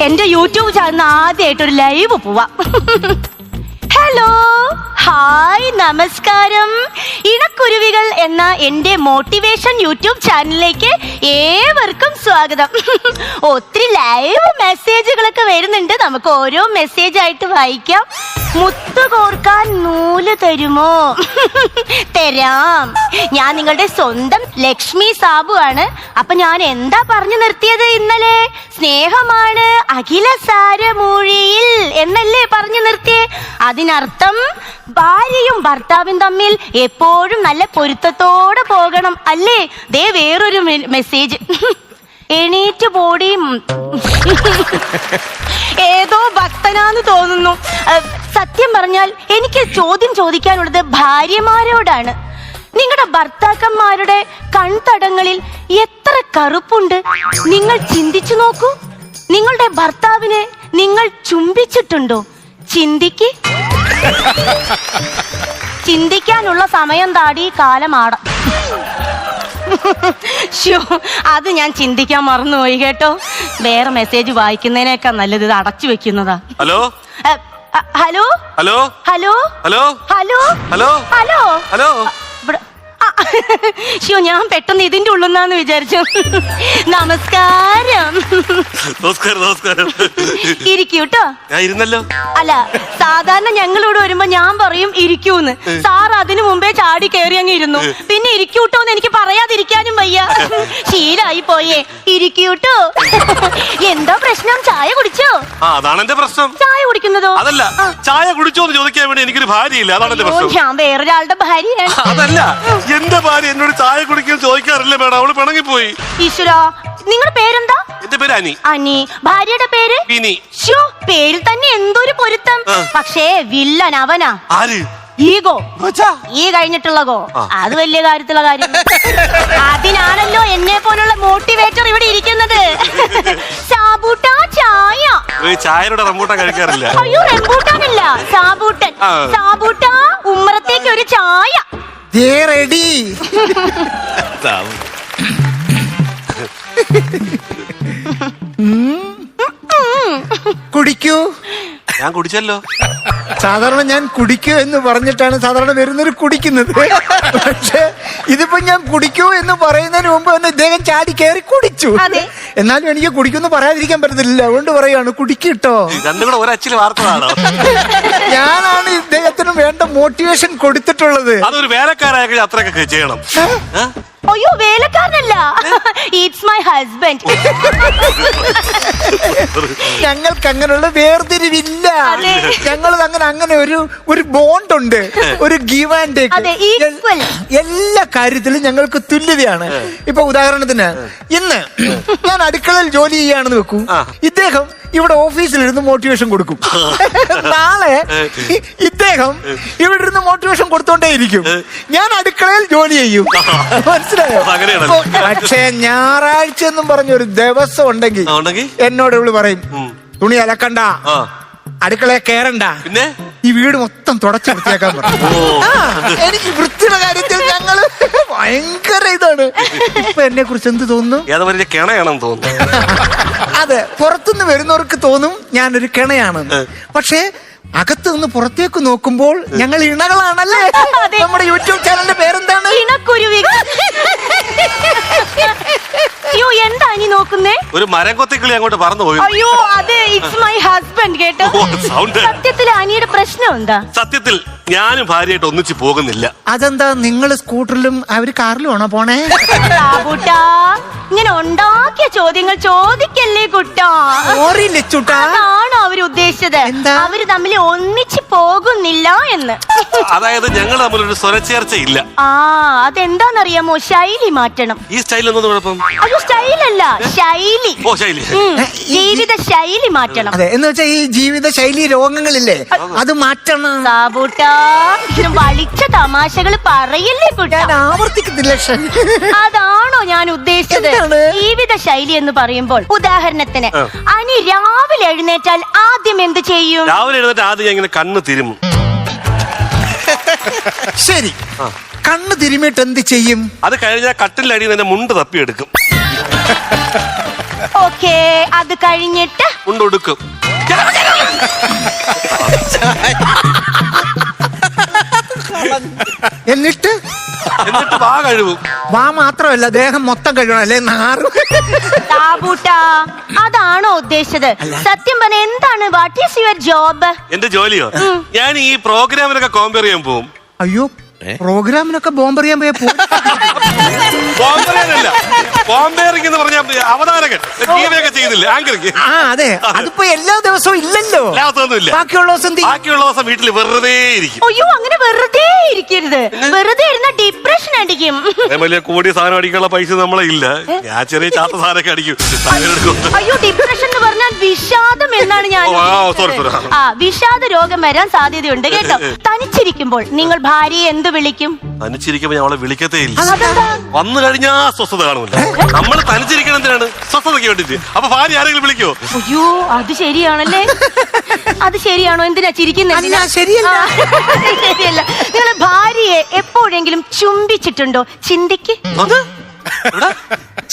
എന്റെ YouTube channel ആദ്യമായിട്ട് ഒരു ലൈവ് പോവാം. ഹലോ ഹായ് നമസ്കാരം. ഇണക്കുരുവികൾ എന്ന എന്റെ മോട്ടിവേഷൻ യൂട്യൂബ് ചാനലിലേക്ക് ഏവർക്കും സ്വാഗതം. ഒത്തിരി ലൈവ് മെസ്സേജുകളൊക്കെ വരുന്നുണ്ട്. നമുക്ക് ഓരോ മെസ്സേജ് ആയിട്ട് വായിക്കാം. മുത്തു കോർക്കാൻ നൂൽ തരുമോ? തരാം. ഞാൻ നിങ്ങളുടെ സ്വന്തം ലക്ഷ്മി സാബു ആണ് അപ്പൊ ഞാൻ എന്താ പറഞ്ഞു നിർത്തിയത് ഇന്നലെ? അഖില സാരമൂഴിയിൽ എന്നല്ലേ പറഞ്ഞു നിർത്തിയേ? അതിനർത്ഥം ഭാര്യയും ഭർത്താവും തമ്മിൽ എപ്പോഴും നല്ല പൊരുത്തത്തോടെ പോകണം അല്ലേ? ദേ വേറൊരു മെസ്സേജ് എണീറ്റ് പോടി. ഏതോ ഭക്തനാന്ന് തോന്നുന്നു. സത്യം പറഞ്ഞാൽ എനിക്ക് ചോദ്യം ചോദിക്കാനുള്ളത് ഭാര്യമാരോടാണ്. നിങ്ങളുടെ ഭർത്താക്കന്മാരുടെ കൺതടങ്ങളിൽ എത്ര കറുപ്പുണ്ട്? നിങ്ങൾ ചിന്തിച്ചു നോക്കൂ. നിങ്ങളുടെ ഭർത്താവിനെ നിങ്ങൾ ചുംബിച്ചിട്ടുണ്ടോ? ചിന്തിക്ക്. ചിന്തിക്കാനുള്ള സമയം താടി കാലമാട ഷോ അത് ഞാൻ ചിന്തിക്കാൻ മറന്നുപോയി കേട്ടോ. വേറെ മെസ്സേജ് വായിക്കുന്നതിനേക്കാൾ നല്ലത് ഇത് അടച്ചു വെക്കുന്നതാ. Hello? Hello? Hello? Hello? Hello? Hello? Hello? Hello? Hello? ഇവിടെ ഞാൻ പെട്ടെന്ന് ഇതിന്റെ ഉള്ളുന്നാന്ന് വിചാരിച്ചു. നമസ്കാരം. നമസ്കാരം നമസ്കാരം. ഇരിക്കൂ ഞാൻ ഇരുന്നല്ലോ. അല്ല സാധാരണ ഞങ്ങളോട് വരുമ്പോ ഞാൻ പറയും ഇരിക്കൂന്ന്. സാർ അതിനു മുമ്പേ ചാടി കയറി അങ്ങ് ഇരുന്നു. പിന്നെ ഇരിക്കൂട്ടോന്ന് എനിക്ക് പറയാതിരിക്കാനും വയ്യ. ശീലായി പോയേ. ഇരിക്കൂട്ടോ? എന്തോ പ്രശ്നം? ചായ കുടിച്ചോ? ആ അതാണ് എന്റെ പ്രശ്നം. ചായ കുടിക്കുന്നതോ? അതല്ല ചായ കുടിച്ചോ എന്ന് ചോദിക്കാൻ വേണ്ടി എനിക്കൊരു ഭാര്യയില്ല. അതാണ് എന്റെ പ്രശ്നം. ഞാൻ വേറൊരാളുടെ ഭാര്യയാണ്. അതല്ല എന്റെ ഭാര്യ എന്നോട് ചായ കുടിക്കാൻ ചോദിക്കാറില്ല മേഡം. അവൾ പിണങ്ങിപ്പോയി. ഈശ്വരാ നിങ്ങളുടെ പേരെന്താ? എന്റെ പേര് അനി. അനി. ഭാര്യയുടെ പേര്? ഇനി ഷോ പേരിൽ തന്നെ എന്തൊരു പൊരുത്തം. പക്ഷേ വില്ലൻ അവനാ. ആര്? ഈഗോ. ഈ കഴിഞ്ഞിട്ടുള്ള ഗോ അത് വലിയ കാര്യത്തിലുള്ള കാര്യം. അതിനാണല്ലോ എന്നെ പോലുള്ള മോട്ടിവേറ്റർ ഇവിടെ ഇരിക്കുന്നത്. സാബൂട്ട ചായ. ചായയുടെ റംബൂട്ടാൻ കഴിക്കാറില്ല. അയ്യോ റെമ്പൂട്ടാനല്ല സാബൂട്ടൻ. സാബൂട്ട ഉമ്മറത്തേക്ക് ഒരു ചായ. ദേ റെഡി. കുടിക്കൂ. ഞാൻ കുടിച്ചല്ലോ. സാധാരണ ഞാൻ കുടിക്കൂ എന്ന് പറഞ്ഞിട്ടാണ് സാധാരണ വരുന്നവർ കുടിക്കുന്നത്. പക്ഷെ ഇതിപ്പോ ഞാൻ കുടിക്കൂ എന്ന് പറയുന്നതിന് മുമ്പ് തന്നെ ഇദ്ദേഹം ചാടി കയറി കുടിച്ചു. അതെ. എന്നാലും എനിക്ക് കുടിക്കുമെന്ന് പറയാതിരിക്കാൻ പറ്റത്തില്ല. അതുകൊണ്ട് പറയാണ് കുടിക്കിട്ടോ. ഞാനാണ് ഇദ്ദേഹത്തിന് വേണ്ട മോട്ടിവേഷൻ കൊടുത്തിട്ടുള്ളത്. അതൊരു വേലക്കാരായ അത്രയൊക്കെ ചെയ്യണം? അയ്യോ വേലക്കാരനല്ല. ഇറ്റ്സ് മൈ ഹസ്ബൻഡ് ഞങ്ങൾക്ക് അങ്ങനെയുള്ള വേർതിരിവില്ല. അതെ. ഞങ്ങൾ അങ്ങനെ അങ്ങനെ ഒരു ഒരു ബോണ്ട് ഉണ്ട് ഒരു ഗീവ് ആൻഡ് ടേക്ക് അതെ, equal. എല്ലാ കാര്യത്തിലും ഞങ്ങൾക്ക് തുല്യതയാണ്. ഇപ്പൊ ഉദാഹരണത്തിന് ഇന്ന് ഞാൻ അടുക്കളയിൽ ജോലി ചെയ്യാണെന്ന് വെക്കൂ. ഇദ്ദേഹം ഇവിടെ ഓഫീസിലിരുന്ന് മോട്ടിവേഷൻ കൊടുക്കും. നാളെ ഇദ്ദേഹം ഇവിടെ ഇരുന്ന് മോട്ടിവേഷൻ കൊടുത്തോണ്ടേയിരിക്കും ഞാൻ അടുക്കളയിൽ ജോലി ചെയ്യും. മനസ്സിലായോ. പക്ഷേ ഞായറാഴ്ച എന്നും പറഞ്ഞ ഒരു ദിവസം ഉണ്ടെങ്കിൽ? എന്നോട് ഇവൾ പറയും തുണി അലക്കണ്ട. അടുക്കളയെ കയറണ്ട പിന്നെ? ഈ വീട് മൊത്തം തുടച്ചെടുത്തേക്കാൻ പറഞ്ഞു. ആ, എനിക്ക് വൃത്തിയുടെ കാര്യത്തിൽ ഞങ്ങൾ ഭയങ്കര ഇതാണ്. ഇപ്പൊ എന്നെ കുറിച്ച് എന്ത് തോന്നുന്നു? ഏതാ വലിയ കിണയാണെന്ന് തോന്നുന്നു. അതെ പുറത്തുനിന്ന് വരുന്നവർക്ക് തോന്നും ഞാനൊരു കിണയാണ്. പക്ഷേ അകത്ത് നിന്ന് പുറത്തേക്ക് നോക്കുമ്പോൾ ഞങ്ങൾ ഇണകളാണല്ലേ? നമ്മുടെ യൂട്യൂബ് ചാനലിന്റെ പേരെന്താണ്? ഇണക്കുരുവികൾ അയ്യോ എന്താ ഇനി നോക്കുന്നേ ഒരു മരം കൊത്തിക്കിളി അങ്ങോട്ട് പറന്നു പോയി. അയ്യോ അത് ഇറ്റ്സ് മൈ ഹസ്ബൻഡ് കേട്ടോ. സത്യത്തിൽ അനിയുടെ പ്രശ്നം എന്താ സത്യത്തിൽ ഞാനും ഭാര്യയായിട്ട് ഒന്നിച്ച് പോകുന്നില്ല. അതെന്താ നിങ്ങൾ സ്കൂട്ടറിലും അവർ കാറിലും ആണോ പോണേ? ഇങ്ങനെ ഉണ്ടാക്കിയ ചോദ്യങ്ങൾ ചോദിക്കല്ലേ കുട്ടാ? ലച്ചുട്ടാ അതാണോ അവർ ഉദ്ദേശിച്ചത്? എന്താ? അവർ തമ്മിൽ ഒന്നിച്ച് പോകുന്നില്ല എന്ന്. അതായത് ഞങ്ങൾ തമ്മിലൊരു സ്വരച്ചേർച്ച ഇല്ല ആ അതെന്താന്നറിയാമോ? ശൈലി മാറ്റണം. ഈ സ്റ്റൈൽ എന്നത് കുഴപ്പം? അത് സ്റ്റൈലല്ല ശൈലി. ഓ ശൈലി. ഉം, ജീവിത ശൈലി മാറ്റണം. അതെ എന്ന് വെച്ചാൽ ഈ ജീവിത ശൈലി രോഗങ്ങളില്ലേ അത് മാറ്റണം. സാബൂട്ടാ വളിച്ച തമാശകൾ പറയല്ലേ കുട്ടാ ഞാൻ ആവർത്തിക്കുന്നില്ല ഷ. അതാണോ ഞാൻ ഉദ്ദേശിച്ചത്? എന്താണ്? ജീവിത ശൈലി എന്ന് പറയുമ്പോൾ ഉദാഹരണത്തിന് അനി രാവിലെ എഴുന്നേറ്റാൽ ആദ്യം എന്ത് ചെയ്യും? രാവിലെ എഴുന്നേറ്റ് ആദ്യം ഞാൻ ഇങ്ങനെ കണ്ണ് തിരുമും. ശരി. കണ്ണ് തിരുമിയിട്ട് എന്ത് ചെയ്യും? അത് കഴിഞ്ഞാൽ കട്ടിലടിയിൽ നിന്ന് എന്റെ മുണ്ട് തപ്പിയെടുക്കും. ഓക്കേ അത് കഴിഞ്ഞിട്ട്? കൊണ്ടൊടുക്കും എന്നിട്ട്? എന്നിട്ട് വാ കഴിവും വാ മാത്രമല്ല ദേഹം മൊത്തം കഴുകണം അല്ലേ? നാറ്. താബൂട്ടാ അതാണോ ഉദ്ദേശിച്ചത്? സത്യം പറഞ്ഞ എന്താണ്? വാട്ട് ഈസ് യുവർ ജോബ് എന്റെ ജോലിയോ? ഞാൻ ഈ പ്രോഗ്രാമിനൊക്കെ കോമ്പയർ ചെയ്യാൻ പോവും. അയ്യോ പ്രോഗ്രാമിനൊക്കെ ബോംബെറിയാൻ പോയ പോ- കോമ്പയറിംഗ് കോമ്പയറിംഗ് എന്ന് പറഞ്ഞാൽ അവതാരകൻ. ടീവിയൊക്കെ ചെയ്തില്ല? ആങ്കറിങ് ആ അതെ. അതിപ്പോ എല്ലാ ദിവസവും ഇല്ലല്ലോ. ഇല്ലാത്തൊന്നുമില്ല ബാക്കിയുള്ള ദിവസം ബാക്കിയുള്ള ദിവസം വീട്ടിൽ വെറുതെ ഇരിക്കും. അയ്യോ അങ്ങനെ വെറുതെ ഇരിക്കരുത്. വെറുതെ ഇരുന്ന ഡിപ്രഷൻ അടിക്കും. വലിയ കൂടിയ സാധനം അടിക്കാനുള്ള പൈസ നമ്മളെ ഇല്ല. ഞാൻ ചെറിയ ചാത്ത സാധനമൊക്കെ അടിക്കും. അയ്യോ ഡിപ്രഷൻ എന്ന് പറഞ്ഞാൽ വിഷാദം എന്നാണ് ഞാൻ ഓ, ആ, sorry, sorry. ആ വിഷാദ രോഗം വരാൻ സാധ്യതയുണ്ട് കേട്ടോ? തനിച്ചിരിക്കുമ്പോൾ നിങ്ങൾ ഭാര്യയെ എന്ത് വിളിക്കും? തനിച്ചിരിക്കുമ്പോ ഞാൻ അവളെ വിളിക്കത്തേ ഇല്ല. വന്നു കഴിഞ്ഞാ സ്വസ്ഥത കാണുന്നില്ല നമ്മൾ തനിച്ചിരിക്കണം എന്തിനാണ്? സ്വസ്ഥതയ്ക്ക് വേണ്ടിട്ട് അപ്പൊ ഭാര്യ ആരെങ്കിലും വിളിക്കോ? അയ്യോ അത് ശരിയാണല്ലേ? അത് ശരിയാണോ? എന്തിനാ ചിരിക്കുന്നത് അല്ല, ശരിയല്ല. ശരിയല്ല. നിങ്ങൾ ഭാര്യയെ എപ്പോഴെങ്കിലും ചുംബിച്ചിട്ടുണ്ടോ? ചിന്തിക്ക്.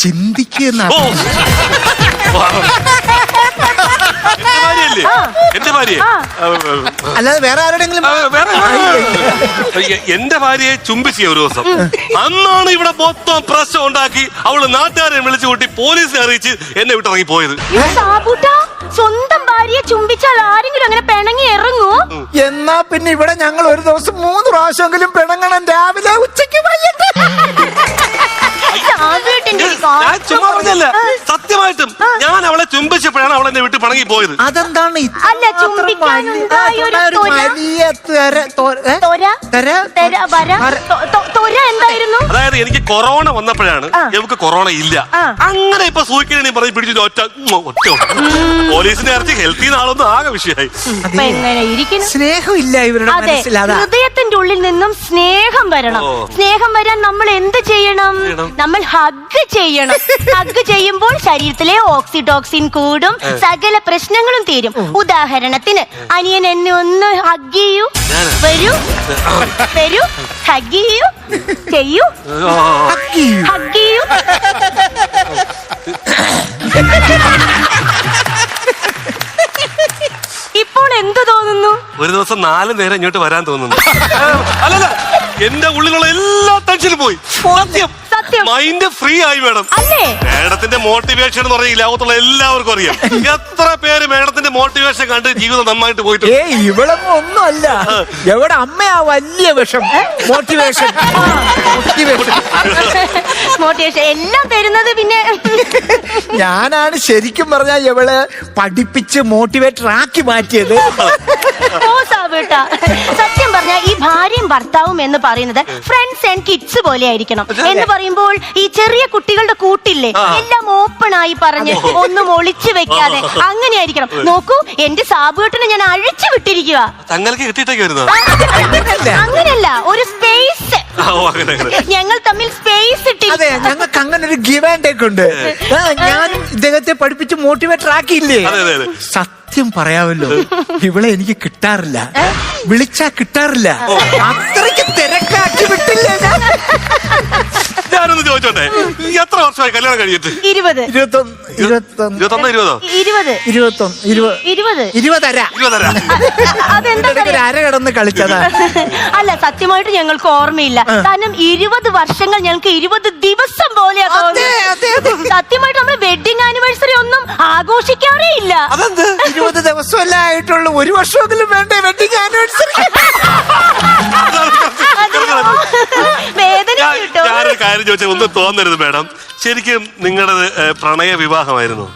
ചിന്തിക്ക് എന്നാ? ചിന്തിക്കുന്ന എന്റെ ഭാര്യ. അല്ലാതെ വേറെ ആരുടെങ്കിലും എന്റെ ഭാര്യയെ ചുംബിച്ച ഒരു ദിവസം. അന്നാണ് ഇവിടെ മൊത്തം പ്രശ്നം ഉണ്ടാക്കി അവൾ നാട്ടുകാരെ വിളിച്ചു കൂട്ടി പോലീസിനെ അറിയിച്ച് എന്നെ വിട്ടിറങ്ങി പോയത്. സ്വന്തം ഭാര്യയെ ചുംബിച്ചാൽ ആരെങ്കിലും അങ്ങനെ പിണങ്ങി ഇറങ്ങൂ എന്നാ പിന്നെ ഇവിടെ ഞങ്ങൾ ഒരു ദിവസം മൂന്ന് പ്രാവശ്യമെങ്കിലും പിണങ്ങണം. രാവിലെ ഉച്ചയ്ക്ക് വൈകിട്ട്. ഞാൻ ചുമ്മാ പറഞ്ഞല്ല സത്യമായിട്ടും ഞാൻ അവളെ ചുംബിച്ചപ്പോഴാണ് അവളെ എന്റെ വിട്ട് പണങ്ങി പോയത്. അതെന്താണ് ഇത്ര അല്ല, ചുംബിക്കാനുണ്ടായ ഒരു. വലിയ ഏ? തൊര? തൊര? തെര വര? വര- തൊ- തൊ- തൊര എന്തായിരുന്നു? അതായത് എനിക്ക് കൊറോണ വന്നപ്പോഴാണ് ആ. കൊറോണ ഇല്ല. ആ. അങ്ങനെ ഇപ്പൊ സൂക്കിനെ പറഞ്ഞ് പിടിച്ചു ഒറ്റ ഉം, ഒറ്റ പോലീസിന്റെ ഇറച്ചി ഹെൽത്തി നാളൊന്നും ആകെ വിഷയമായി. അപ്പൊ എങ്ങനെ ഇരിക്കുന്നു? സ്നേഹമില്ല ഇവരുടെ അതെ. മനസ്സിൽ അതാ. ഹൃദയത്തിന്റെ ഉള്ളിൽ നിന്നും സ്നേഹം വരണം. ഓ. സ്നേഹം വരാൻ നമ്മൾ എന്ത് ചെയ്യണം? ചെയ്യണം? നമ്മൾ ഹഗ് ചെയ്യണം. ഹഗ് ചെയ്യുമ്പോൾ ശരീരത്തിലെ ഓക്സിഡോക്സിൻ കൂടും സകല പ്രശ്നങ്ങളും തീരും. ഉദാഹരണത്തിന് അനിയൻ എന്നെ ഒന്ന് ഹഗ് ചെയ്യൂ. ഞാനാ? വരൂ. വരൂ ഹഗ് ചെയ്യൂ ചെയ്യൂ ഹഗ് ചെയ്യൂ. ഇപ്പോൾ എന്ത് തോന്നുന്നു? ഒരു ദിവസം നാല് നേരം ഇങ്ങോട്ട് വരാൻ തോന്നുന്നു. അല്ലല്ല എന്റെ ഉള്ളിലുള്ള എല്ലാ ടെൻഷനും പോയി. സത്യം. സത്യം. മൈൻഡ് ഫ്രീ ആയി മേഡം. അല്ലേ? മേഡത്തിന്റെ മോട്ടിവേഷൻ എന്ന് പറഞ്ഞ ഈ ലോകത്തുള്ള എല്ലാവർക്കും അറിയാം. എത്ര പേര് മേഡത്തിന്റെ മോട്ടിവേഷൻ കണ്ട് ജീവിതം നന്നായിട്ട് പോയിട്ടുണ്ട്. ഏ ഇവളൊന്നും ഒന്നുമല്ല. എവിടെ അമ്മയാ വലിയ വിഷം? മോട്ടിവേഷൻ മോട്ടിവേഷൻ മോട്ടിവേഷൻ എല്ലാം തരുന്നത് പിന്നെ ഞാനാണ് ശരിക്കും പറഞ്ഞാൽ ഇവൾ പഠിപ്പിച്ച് മോട്ടിവേറ്റർ ആക്കി മാറ്റിയത്. സാബേട്ടാ സത്യം പറഞ്ഞ ഈ ഭാര്യയും ഭർത്താവും എന്ന് പറയുന്നത് ഫ്രണ്ട്സ് ആൻഡ് കിഡ്സ് പോലെ ആയിരിക്കണം എന്ന് പറയുമ്പോൾ ഈ ചെറിയ കുട്ടികളുടെ കൂട്ടില്ലേ എല്ലാം ഓപ്പൺ ആയി പറഞ്ഞ് ഒന്നും ഒളിച്ചു വെക്കാതെ അങ്ങനെ ആയിരിക്കണം നോക്കൂ എന്റെ സാബുവേട്ടനെ ഞാൻ അഴിച്ചു വിട്ടിരിക്കുക തങ്ങൾക്ക് കിട്ടിയിട്ടൊക്കെ അങ്ങനല്ല ഒരു സ്പേസ് ഞങ്ങൾ തമ്മിൽ സ്പേസ് അതെ ഞങ്ങൾക്ക് അങ്ങനെ ഒരു ഗിവ് ആൻഡ് ടേക്ക് ഉണ്ട്. ഞാൻ ഇദ്ദേഹത്തെ പഠിപ്പിച്ച് മോട്ടിവേറ്റർ ആക്കിയില്ലേ? സത്യം അതെ, അതെ. സത്യം പറയാമല്ലോ. ഇവിടെ എനിക്ക് കിട്ടാറില്ല. വിളിച്ചാ കിട്ടാറില്ല. അത്രയ്ക്ക് തിരക്കാക്കി വിട്ടില്ല ഞാൻ. ഞാനൊന്ന് ചോദിച്ചോട്ടെ? ഈ എത്ര വർഷമായി കല്യാണം കഴിഞ്ഞിട്ട്? ഇരുപത്. ഇരുപത്തൊന്ന് ഇരുപത്തൊന്ന്. ഇരുപത്തൊന്നോ ഇരുപതോ? ഇരുപത്. ഇരുപത്തൊന്ന് ഇരുപത് ഇരുപത്. ഇരുപതര. ഇരുപതര. അതെന്താ ഇതിനിടയ്ക്ക് ഒരു അര കിടന്ന് കളിച്ചതാ. അല്ല സത്യമായിട്ട് ഞങ്ങൾക്ക് ഓർമ്മയില്ല. കാരണം ഇരുപത് വർഷങ്ങൾ ഞങ്ങൾക്ക് ഇരുപത് ദിവസം പോലെയാ അതെ, അതെ, അതെ. തോന്നുന്നത് സത്യമായിട്ട് നമ്മൾ വെഡിങ് ആനിവേഴ്സറി ഒന്നും ആഘോഷിക്കാറേ ഇല്ല. അതെന്ത്? ഇരുപത് ദിവസമല്ല ആയിട്ടുള്ളൂ. ഒരു വർഷമെങ്കിലും വേണ്ടേ വെഡിങ് ആനിവേഴ്സറി വേദന കിട്ടോ. ഞാനൊരു കാര്യം ചോദിച്ചാൽ ഒന്നും തോന്നരുത് മേഡം. ശരിക്കും നിങ്ങളുടെ പ്രണയ വിവാഹമായിരുന്നു.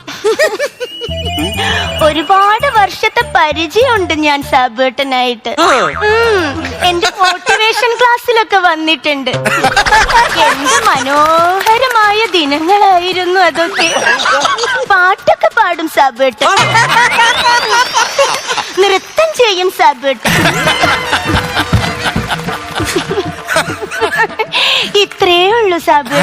ഒരുപാട് വർഷത്തെ പരിചയമുണ്ട് ഞാൻ സാബേട്ടനായിട്ട്. ഉം, എന്റെ മോട്ടിവേഷൻ ക്ലാസ്സിലൊക്കെ വന്നിട്ടുണ്ട്. എന്ത് മനോഹരമായ ദിനങ്ങളായിരുന്നു അതൊക്കെ. പാട്ടൊക്കെ പാടും സാബേട്ടൻ. നൃത്തം ചെയ്യും സാബേട്ടൻ. ഇത്രേ ഉള്ളൂ സാബ്.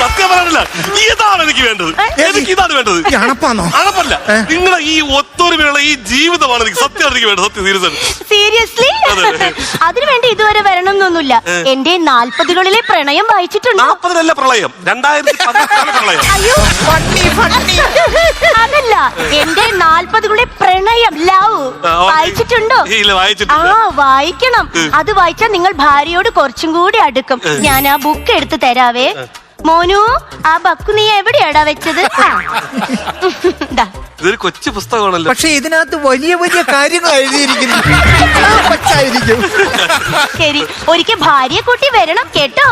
സത്യം പറയാനില്ല ഇതാണ് എനിക്ക് വേണ്ടത്. എനിക്ക് ഇതാണ് വേണ്ടത്. ഈ അണപ്പാന്നോ? അഴപ്പല്ല നിങ്ങളെ ഈ ഒത്തൊരുമയുള്ള ഈ ജീവിതമാണ് എനിക്ക് സത്യം എനിക്ക് വേണ്ടത്. സത്യം സീരിയസ് സീരിയസ്ലി അതെ. അതിനുവേണ്ടി ഇതുവരെ വരണം എന്നൊന്നുമില്ല. എന്റെ നാൽപ്പതുകളിലെ പ്രണയം വായിച്ചിട്ടുണ്ട്? നാൽപ്പതിലല്ല പ്രളയം. രണ്ടായിരത്തി പതിനെട്ടാണ് പ്രളയം. അയ്യോ. ഫണ്ണി ഫണ്ണി അതല്ല. എന്റെ നാൽപ്പതുകളുടെ പ്രണയം ലവ്. വായിച്ചിട്ടുണ്ടോ? ഇല്ല, ആ വായിക്കണം. അത് വായിച്ചാൽ നിങ്ങൾ ഭാര്യയോട് കുറച്ചും കൂടി അടുക്കും ഞാൻ ആ ബുക്ക് എടുത്ത് തരാവേ മോനു ആ ബക്കു നീ എവിടെയാടാ വെച്ചത് ദാ, ഇതൊരു കൊച്ചു പുസ്തകമാണല്ലോ പക്ഷെ ഇതിനകത്ത് വലിയ വലിയ കാര്യങ്ങൾ എഴുതിയിരിക്കുന്നു ആ, ശരി ഒരിക്കൽ ഭാര്യയെ കൂട്ടി വരണം കേട്ടോ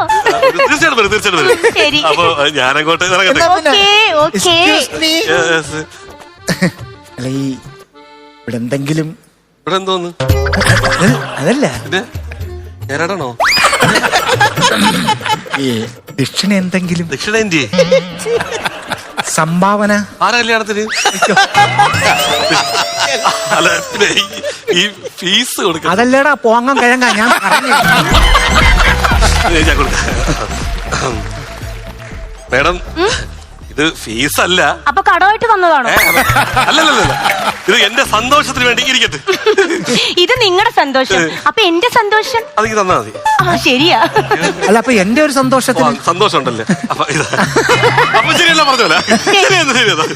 തീർച്ചയായിട്ടും വരും തീർച്ചയായിട്ടും വരും ശരി. അപ്പൊ ഞാനങ്ങോട്ട് ഇറങ്ങട്ടെ എന്നാ പിന്നെ, okay, okay. excuse me. Yes. അല്ല ഈ ഇവിടെ എന്തെങ്കിലും ഇവിടെ എന്തോന്ന് അത് അതല്ല ഞാനാണോ ഈ ദക്ഷിണ എന്തെങ്കിലും? ദക്ഷിണേന്ത്യ സംഭാവന? ആരാ കല്യാണത്തിന്? അല്ല പിന്നെ ഈ- ഈ ഫീസ് കൊടുക്കാം അതല്ലേടാ പോങ്ങം കിഴങ്ങ ഞാൻ പറഞ്ഞു. മേഡം ഇത് ഫീസ് അല്ല അപ്പൊ കടമായിട്ട് തന്നതാണോ അല്ലല്ലല്ല ഇത് എന്റെ സന്തോഷത്തിന് വേണ്ടി ഇരിക്കട്ടെ. ഇത് നിങ്ങളുടെ സന്തോഷം. അപ്പൊ എന്റെ സന്തോഷം? അതെനിക്ക് തന്നാ മതി. ആ ശരിയാ. അല്ല അപ്പൊ എന്റെ ഒരു സന്തോഷം സന്തോഷത്തിന് സന്തോഷം ഉണ്ടല്ലേ അപ്പൊ ഇത്. അപ്പൊ ശരിയല്ല ശരിയെന്ന്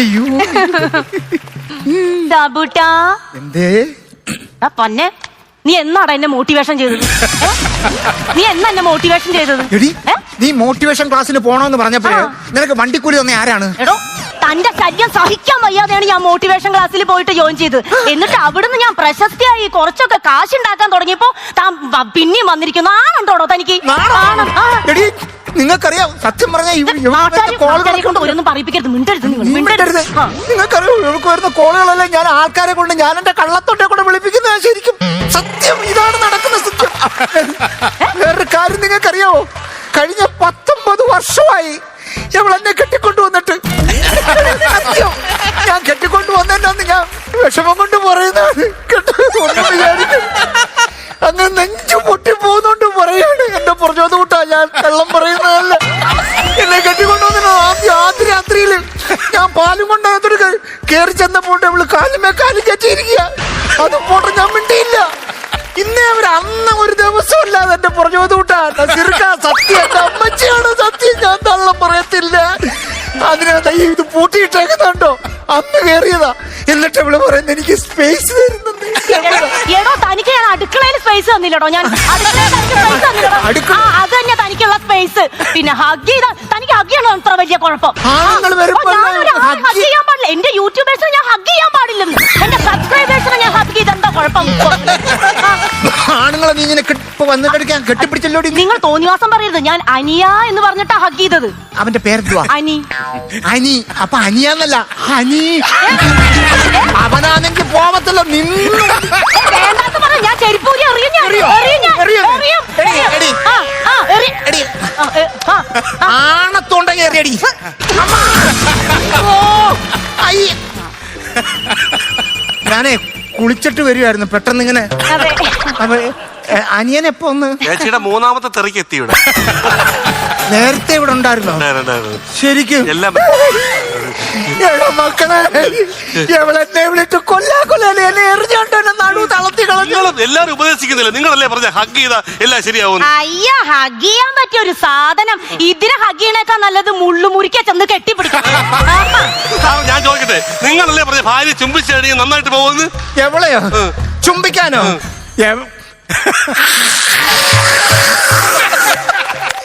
അയ്യോ. ദാബൂട്ടാ. എന്തേ? ആ പൊന്നെ. നീ എന്നാടാ എന്നെ മോട്ടിവേഷൻ ചെയ്തത് ഏ? നീ എന്നാ എന്നെ മോട്ടിവേഷൻ ചെയ്തത് എടി ഏ? നീ മോട്ടിവേഷൻ ക്ലാസ്സിന് പോണോന്ന് പറഞ്ഞപ്പോ ആ. നിനക്ക് വണ്ടിക്കൂലി തന്നെ ആരാണ് എടോ തന്റെ ശല്യം സഹിക്കാൻ വയ്യാതെയാണ് ഞാൻ മോട്ടിവേഷൻ ക്ലാസ്സിൽ പോയിട്ട് ജോയിൻ ചെയ്ത് എന്നിട്ട് അവിടുന്ന് ഞാൻ പ്രശസ്തിയായി കുറച്ചൊക്കെ കാശ് ഉണ്ടാക്കാൻ തുടങ്ങിയപ്പോ താൻ വ- പിന്നെയും വന്നിരിക്കുന്നു ആണുണ്ടോടോ തനിക്ക് ആണം. ആ. എടി നിങ്ങൾക്കറിയാം സത്യം പറഞ്ഞ നാട്ടുകാര് നാട്ടുകാരെ കൊണ്ട് ഓരോന്നും പറയിപ്പിക്കരുത് മിണ്ടരുത് നിങ്ങൾ മിണ്ടരുത് ആ. നിങ്ങൾക്കറിയാം ഇവർക്ക് വരുന്ന കോളുകളെല്ലാം ഞാൻ ആൾക്കാരെ കൊണ്ട് ഞാൻ എന്റെ കള്ളത്തൊട്ടെ കൊണ്ട് വിളിപ്പിക്കുന്നത് ശരിക്കും സത്യം ഇതാണ് നടക്കുന്ന സത്യം. വേറൊരു കാര്യം നിങ്ങൾക്കറിയാവോ? കഴിഞ്ഞ പത്തൊമ്പത് വർഷമായി എന്നെ കെട്ടിക്കൊണ്ടു വന്നിട്ട് സത്യം. ഞാൻ കെട്ടിക്കൊണ്ടു വന്നെന്നു ഞാൻ വിഷമം കൊണ്ട് പറയുന്നത്. അങ്ങനെ നെഞ്ചു പൊട്ടി പോകുന്നോണ്ട് പറയാണ്. എന്റെ പുറജോത് കൂട്ടാ ഞാൻ വെള്ളം പറയുന്നതല്ല. പാലും കൊണ്ടകത്തൊരു കയറി ചെന്നപ്പോണ്ട് അവൾ കാലുമേ കാലും കെട്ടിയിരിക്കുക അത് പോട്ടെ ഞാൻ മിണ്ടിയില്ല. ഇന്നേ അവർ അന്ന് ഒരു ദിവസം ഇല്ലാതെ എന്റെ പുറജോത് കൂട്ടാ. സത്യം എന്റെ അമ്മച്ചിയാണ് സത്യം? ഞാൻ തള്ളം പറയത്തില്ല. അതിനകത്ത് ഈ ഇത് പൂട്ടിയിട്ടേക്കുന്നുണ്ടോ അന്ന് കയറിയതാ എന്നിട്ട് ഇവിടെ പറയുന്നത് എനിക്ക് സ്പേസ് തരുന്നുണ്ട് എടോ തനിക്ക് ഞാൻ അടുക്കളയിൽ സ്പേസ് തന്നില്ലടോ. ഞാൻ അത് തന്നെ തനിക്കുള്ള സ്പേസ് പിന്നെ ഹഗ് ചെയ്ത തനിക്ക് ഹഗ് ചെയ്യണോ അത്ര വലിയ കുഴപ്പം? എന്റെ യൂട്യൂബേഴ്സിനെ ഞാൻ ഹഗ് ചെയ്യാൻ പാടില്ലെന്ന് എന്റെ സബ്സ്ക്രൈബേഴ്സിനെ ഞാൻ ഹഗ് ചെയ്ത് എന്താ കുഴപ്പം? ആണുങ്ങളെ നീ ഇങ്ങനെ വന്നിട്ടടിക്കാൻ കെട്ടിപ്പിടിച്ചല്ലോടി നീ നിങ്ങൾ തോന്നിവാസം പറയരുത് ഞാൻ അനിയ എന്ന് പറഞ്ഞിട്ടാ ഹഗ് ചെയ്തത് അവന്റെ പേരെന്തുവാ അനി അനി അപ്പൊ അനിയാന്നല്ല അനി അവനാണെങ്കിൽ പോവത്തല്ലോ നിന്നു വേണ്ടാന്ന് പറഞ്ഞ ഞാൻ ചെരുപ്പൂരി എറിയും ഞാൻ എറിയോ? എറിയും ഞാൻ എറിയോ? എറിയും എടി, എടി. ആ, ആ, എറി. എടി. ആ, എ, ആ, ആ. എറിയടി കയറിയടി ഞാനേ കുളിച്ചിട്ട് വരുമായിരുന്നു പെട്ടെന്ന് ഇങ്ങനെ. അതെ. അപ്പൊ അനിയൻ എപ്പോ ഒന്ന് ചേച്ചിയുടെ മൂന്നാമത്തെ തെറിക്ക് എത്തി ഇവിടെ നേരത്തെ ഇവിടെ ഉണ്ടായിരുന്നോ. ശരിക്കും? എല്ലാം എടാ മക്കളെ എവളെന്നെ വിളിട്ട് കൊല്ലാ കൊല്ലാതെ എന്നെ എറിഞ്ഞോണ്ട് എന്നെ നടു കളഞ്ഞു. എല്ലാരും ഉപദേശിക്കുന്നില്ല. നിങ്ങളല്ലേ പറഞ്ഞ ഹഗ് ചെയ്താ എല്ലാം ശരിയാവും അയ്യ ഹഗ് ചെയ്യാൻ പറ്റിയ ഒരു സാധനം. ഇതിനെ ഹഗ് ചെയ്യണേക്കാൾ നല്ലത് മുള്ളു മുറിക്ക ചെന്ന് കെട്ടിപ്പിടിക്കാം. ആഹാ. ഞാൻ ചോദിക്കട്ടെ നിങ്ങളല്ലേ പറഞ്ഞ ഭാര്യ ചുംബിച്ചടി നന്നായിട്ട് പോകുന്നു എവളെയോ? ചുംബിക്കാനോ?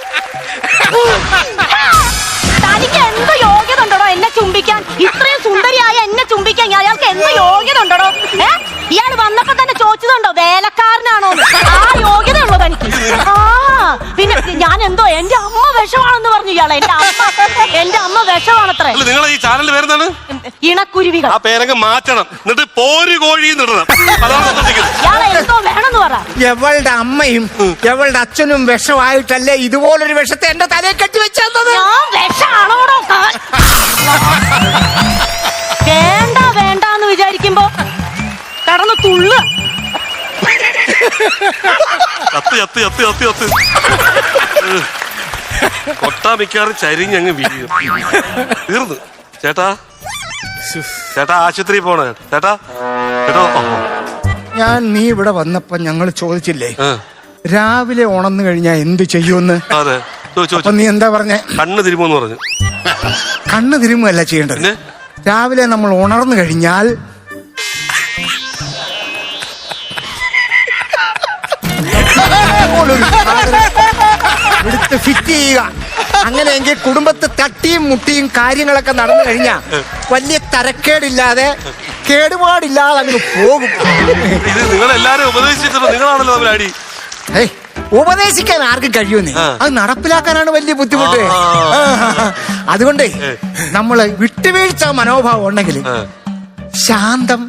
തനിക്ക് എന്ത് യോഗ്യത ഉണ്ടോ എന്നെ ചുംബിക്കാൻ? ഇത്രയും സുന്ദരിയായ എന്നെ ചുംബിക്കാൻ അയാൾക്ക് എന്ത് യോഗ്യത ഉണ്ടോ ഏ? ഇയാൾ വന്നപ്പോ തന്നെ ചോദിച്ചതുണ്ടോ? വേലക്കാരനാണോ ആ യോഗ്യത ഉള്ളോ തനിക്ക്. ആ പിന്നെ ഞാൻ എന്തോ എന്റെ അമ്മ വിഷമാണെന്ന് പറഞ്ഞു ഇയാളെ എന്റെ അമ്മ എന്റെ അമ്മ വിഷമാണത്രേ. അല്ല നിങ്ങളെ ഈ ചാനലിന്റെ പേരെന്താണ്? ഇണക്കുരുവികൾ. ആ പേരങ്ങ് മാറ്റണം. എന്നിട്ട് പോര് കോഴി ഇടണം. ഇയാളെ എന്തോ വേണമെന്ന് പറ. എവളുടെ അമ്മയും എവളുടെ അച്ഛനും വിഷമായിട്ടല്ലേ ഇതുപോലൊരു വിഷത്തെ എന്റെ തലയെ കെട്ടി വെച്ചത് ഞാൻ വിഷാണോടോ കാ- കടന്ന് തുള്ളു. അത്ത് അത്ത് അത്ത് അത്ത് കൊട്ടാ മിക്കാറും ചരിഞ്ഞങ്ങ് വീഴും. തീർന്നു. ചേട്ടാ. ചേട്ടാ ആശുപത്രി പോണേ. ചേട്ടാ. ചേട്ടാ ഞാൻ നീ ഇവിടെ വന്നപ്പോ ഞങ്ങൾ ചോദിച്ചില്ലേ? രാവിലെ ഉണന്ന് കഴിഞ്ഞാ എന്ത് ചെയ്യുമെന്ന് അതെ. അപ്പൊ നീ എന്താ പറഞ്ഞേ? കണ്ണ് തിരുമോന്ന് പറഞ്ഞു. കണ്ണ് തിരുമല്ല ചെയ്യേണ്ടത്. രാവിലെ നമ്മൾ ഉണർന്നു കഴിഞ്ഞാൽ അങ്ങനെയെങ്കിൽ കുടുംബത്തെ തട്ടിയും മുട്ടിയും കാര്യങ്ങളൊക്കെ നടന്നു കഴിഞ്ഞാൽ വലിയ തരക്കേടില്ലാതെ കേടുപാടില്ലാതെ അങ്ങ് പോകും. ഇത് നിങ്ങൾ എല്ലാരും ഉപദേശിച്ചിട്ട് നിങ്ങളാണല്ലോ തമ്മിൽ അടി ഏയ്, ഉപദേശിക്കാൻ ആർക്കും കഴിയുന്നേ. അത് നടപ്പിലാക്കാനാണ് വലിയ ബുദ്ധിമുട്ട്. അതുകൊണ്ട് നമ്മൾ നമ്മൾ വിട്ടുവീഴ്ച മനോഭാവം ഉണ്ടെങ്കിൽ ശാന്തം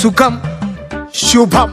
സുഖം ശുഭം